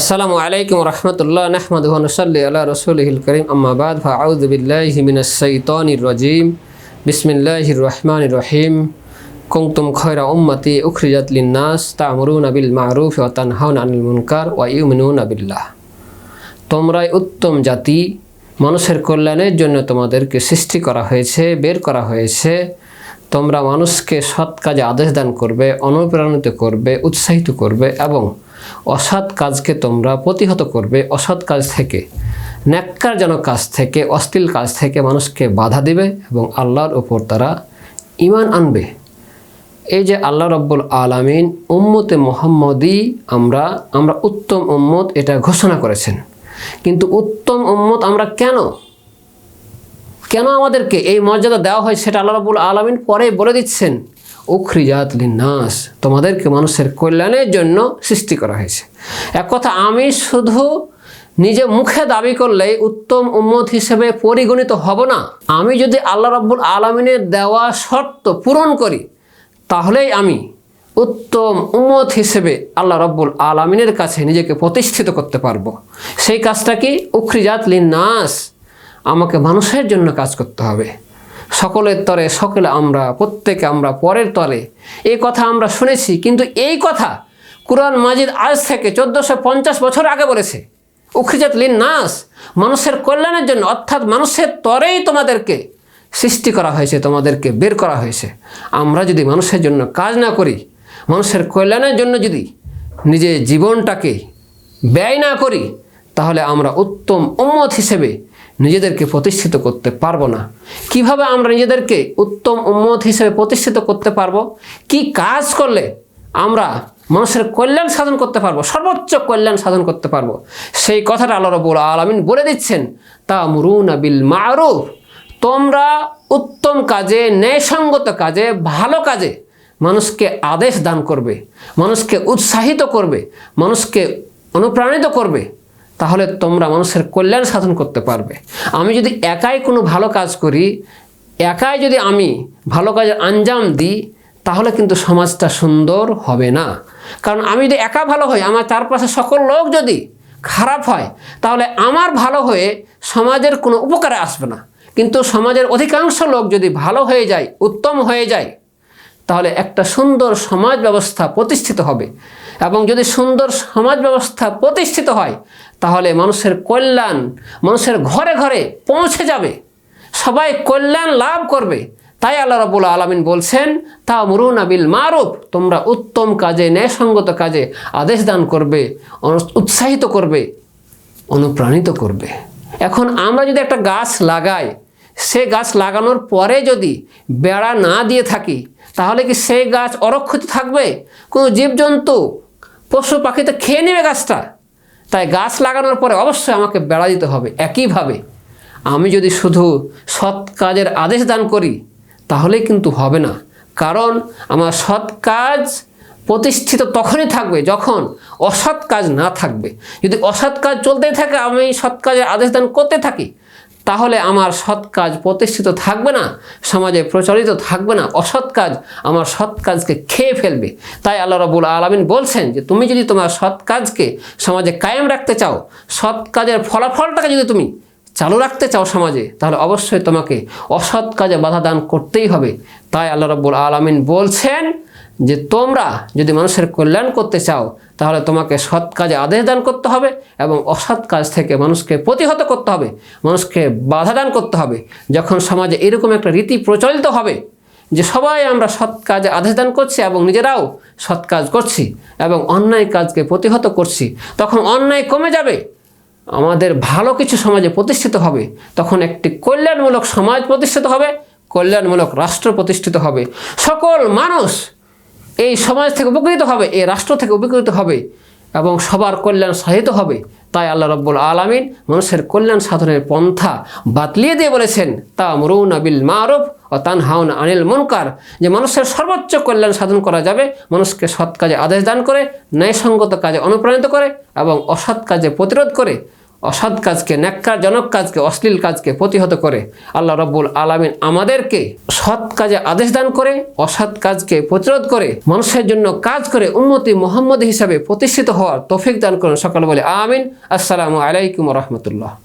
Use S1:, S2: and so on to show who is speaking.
S1: আসসালামু আলাইকুম রহমতুল্লাহ নাহমদ নসল্লি আল্লাহ রসুলহিল করিম। আম্মাবাদ ফাউদ বিল্লাহি মিনাস শাইতানির রাজিম। বিসমিল্লাহির রহমানির রহিম। কুনতুম খয়রা উম্মতি উখরিজাত লিন্নাস তা'মুরুনা বিল মা'রুফ ওয়া তানহাউনা আনিল মুনকার ওয়া ইউমিনুনা বিল্লাহ। তোমরাই উত্তম জাতি, মানুষের কল্যাণের জন্য তোমাদেরকে সৃষ্টি করা হয়েছে, বের করা হয়েছে। তোমরা মানুষকে সৎ কাজে আদেশ দান করবে, অনুপ্রাণিত করবে, উৎসাহিত করবে এবং অসৎ কাজকে তোমরা প্রতিহত করবে, অসৎ কাজ থেকে ন্যাক্কারজনক কাজ থেকে, অশ্লীল কাজ থেকে মানুষকে বাধা দিবে এবং আল্লাহর ওপর তারা ইমান আনবে। এই যে আল্লাহ রব্বুল আলামিন উম্মতে মোহাম্মদই আমরা আমরা উত্তম উম্মত এটা ঘোষণা করেছেন। কিন্তু উত্তম উম্মত আমরা কেন? কেন আমাদেরকে এই মর্যাদা দেওয়া হয় সেটা আল্লাহ রব্বুল আলামিন পরে বলে দিচ্ছেন। উখরিজাত লিন্নাস, তোমাদেরকে মানুষের কল্যাণের জন্য সৃষ্টি করা হয়েছে। এক কথা আমি শুধু নিজে মুখে দাবি করলেই উত্তম উম্মত হিসেবে পরিগণিত হব না। আমি যদি আল্লাহ রব্বুল আলমিনের দেওয়া শর্ত পূরণ করি, তাহলেই আমি উত্তম উম্মত হিসেবে আল্লাহ রব্বুল আলমিনের কাছে নিজেকে প্রতিষ্ঠিত করতে পারব। সেই কাজটা কি? উখরিজাত লিন্নাস, আমাকে মানুষের জন্য কাজ করতে হবে। সকলের তরে সকলে আমরা, প্রত্যেকে আমরা, পরের তরে। এই কথা আমরা শুনেছি, কিন্তু এই কথা কুরআন মাজিদ আজ থেকে চোদ্দোশো পঞ্চাশ বছর আগে বলেছে। উখরিজাত লিন নাস মানুষের কল্যাণের জন্য, অর্থাৎ মানুষের তরেই তোমাদেরকে সৃষ্টি করা হয়েছে, তোমাদেরকে বের করা হয়েছে। আমরা যদি মানুষের জন্য কাজ না করি, মানুষের কল্যাণের জন্য যদি নিজের জীবনটাকে ব্যয় না করি, তাহলে আমরা উত্তম উম্মত হিসেবে নিজেদেরকে প্রতিষ্ঠিত করতে পারব না। কীভাবে আমরা নিজেদেরকে উত্তম উম্মত হিসেবে প্রতিষ্ঠিত করতে পারব? কি কাজ করলে আমরা মানুষের কল্যাণ সাধন করতে পারব? সর্বোচ্চ কল্যাণ সাধন করতে পারব? সেই কথাটা আল্লাহ রবুল আলমিন বলে দিচ্ছেন তা মুরুনা বিল মারুফ। তোমরা উত্তম কাজে, ন্যায়সঙ্গত কাজে, ভালো কাজে মানুষকে আদেশ দান করবে, মানুষকে উৎসাহিত করবে, মানুষকে অনুপ্রাণিত করবে। তাহলে তোমরা মানুষের কল্যাণ সাধন করতে পারবে। আমি যদি একাই কোনো ভালো কাজ করি, একাই যদি আমি ভালো কাজের আঞ্জাম দিই, তাহলে কিন্তু সমাজটা সুন্দর হবে না। কারণ আমি যদি একা ভালো হই, আমার চারপাশে সকল লোক যদি খারাপ হয়, তাহলে আমার ভালো হয়ে সমাজের কোনো উপকারে আসবে না। কিন্তু সমাজের অধিকাংশ লোক যদি ভালো হয়ে যায়, উত্তম হয়ে যায় তাহলে একটা সুন্দর সমাজ ব্যবস্থা প্রতিষ্ঠিত হবে। এবং যদি সুন্দর সমাজ ব্যবস্থা প্রতিষ্ঠিত হয়, তাহলে মানুষের কল্যাণ, মানুষের ঘরে ঘরে পৌঁছে যাবে। সবাই কল্যাণ লাভ করবে। তাই আল্লাহ রবুল আলমিন বলছেন তা মরুন আবিল মারুফ তোমরা উত্তম কাজে, ন্যায়সঙ্গত কাজে আদেশ দান করবে উৎসাহিত করবে, অনুপ্রাণিত করবে। এখন আমরা যদি একটা গাছ লাগাই, সে গাছ লাগানোর পরে যদি বেড়া না দিয়ে থাকি তাহলে কি সেই গাছ অরক্ষিত থাকবে? কোনো জীবজন্তু? পশু পাখি তো খেয়ে নেবে গাছটা। তাই গাছ লাগানোর পরে অবশ্যই আমাকে বেড়া দিতে হবে একইভাবে। আমি যদি শুধু সৎ কাজের আদেশ দান করি তাহলে কিন্তু হবে না। কারণ আমার সৎ কাজ প্রতিষ্ঠিত তখনই থাকবে যখন অসৎ কাজ না থাকবে। যদি অসৎ কাজ চলতেই থাকে, আমি সৎ কাজের আদেশ দান করতে থাকি তাহলে আমার সৎ কাজ প্রতিষ্ঠিত থাকবে না, সমাজে প্রচলিত থাকবে না। অসৎ কাজ আমার সৎ কাজকে খেয়ে ফেলবে। তাই আল্লাহ রবুল আলমিন বলছেন যে, তুমি যদি তোমার সৎ কাজকে সমাজে কায়েম রাখতে চাও, সৎ কাজের ফলাফলটাকে যদি তুমি চালু রাখতে চাও সমাজে, তাহলে অবশ্যই তোমাকে অসৎ কাজে বাধা দান করতেই হবে। তাই আল্লাহ রব্বুল আলমিন বলছেন যে তোমরা যদি মানুষের কল্যাণ করতে চাও, তাহলে তোমাকে সৎ কাজে আদেশ দান করতে হবে এবং অসৎ কাজ থেকে মানুষকে প্রতিহত করতে হবে, মানুষকে বাধা দান করতে হবে। যখন সমাজে এরকম একটা রীতি প্রচলিত হবে যে সবাই আমরা সৎ কাজে আদেশ দান করছি এবং নিজেরাও সৎ কাজ করছি এবং অন্যায় কাজকে প্রতিহত করছি, তখন অন্যায় কমে যাবে। আমাদের ভালো কিছু সমাজে প্রতিষ্ঠিত হবে, তখন একটি কল্যাণমূলক সমাজ প্রতিষ্ঠিত হবে, কল্যাণমূলক রাষ্ট্র প্রতিষ্ঠিত হবে। সকল মানুষ এই সমাজ থেকে উপকৃত হবে, এই রাষ্ট্র থেকে উপকৃত হবে এবং সবার কল্যাণ সাধিত হবে। তাই আল্লাহ রব্বুল আলমিন মানুষের কল্যাণ সাধনের পন্থা বাতলিয়ে দিয়ে বলেছেন তা মরুন আবিল মারুফ ও তান হাউন আনিল মুনকার যে মানুষের সর্বোচ্চ কল্যাণ সাধন করা যাবে, মানুষকে সৎ কাজে আদেশ দান করে, ন্যায়সঙ্গত কাজে অনুপ্রাণিত করে এবং অসৎ কাজে প্রতিরোধ করে অসৎ কাজকে, ন্যাক্কারজনক কাজকে, অশ্লীল কাজকে প্রতিহত করে আল্লাহ রব্বুল আলামিন আমাদেরকে সৎ কাজে আদেশ দান করে, অসৎ কাজকে প্রতিরোধ করে, মানুষের জন্য কাজ করে উন্নতি মোহাম্মদ হিসাবে প্রতিষ্ঠিত হওয়ার তফিক দান করেন। সকাল বলে আমিন। আসসালামু আলাইকুম রহমতুল্লাহ।